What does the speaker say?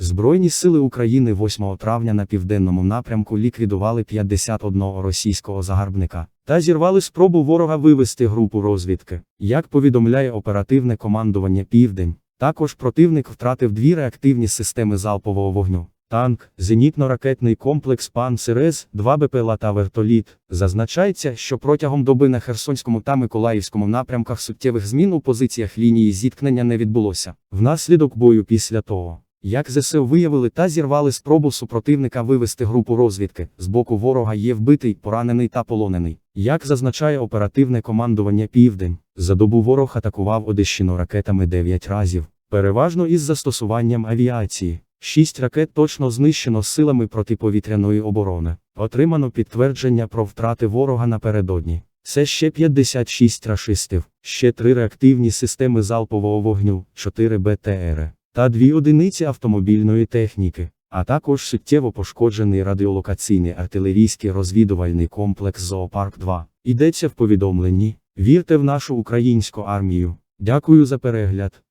Збройні сили України 8 травня на південному напрямку ліквідували 51 російського загарбника та зірвали спробу ворога вивести групу розвідки. Як повідомляє оперативне командування Південь, також противник втратив дві реактивні системи залпового вогню. Танк, зенітно-ракетний комплекс «Панцерез», два БПЛА та вертоліт. Зазначається, що протягом доби на Херсонському та Миколаївському напрямках суттєвих змін у позиціях лінії зіткнення не відбулося. Внаслідок бою після того, як ЗСУ виявили та зірвали спробу супротивника вивести групу розвідки, з боку ворога є вбитий, поранений та полонений. Як зазначає оперативне командування Південь, за добу ворог атакував Одещину ракетами 9 разів, переважно із застосуванням авіації. Шість ракет точно знищено силами протиповітряної оборони. Отримано підтвердження про втрати ворога напередодні. Це ще 56 рашистів, ще три реактивні системи залпового вогню, 4 БТР та дві одиниці автомобільної техніки, а також суттєво пошкоджений радіолокаційний артилерійський розвідувальний комплекс Зоопарк 2. Йдеться в повідомленні. Вірте в нашу українську армію. Дякую за перегляд.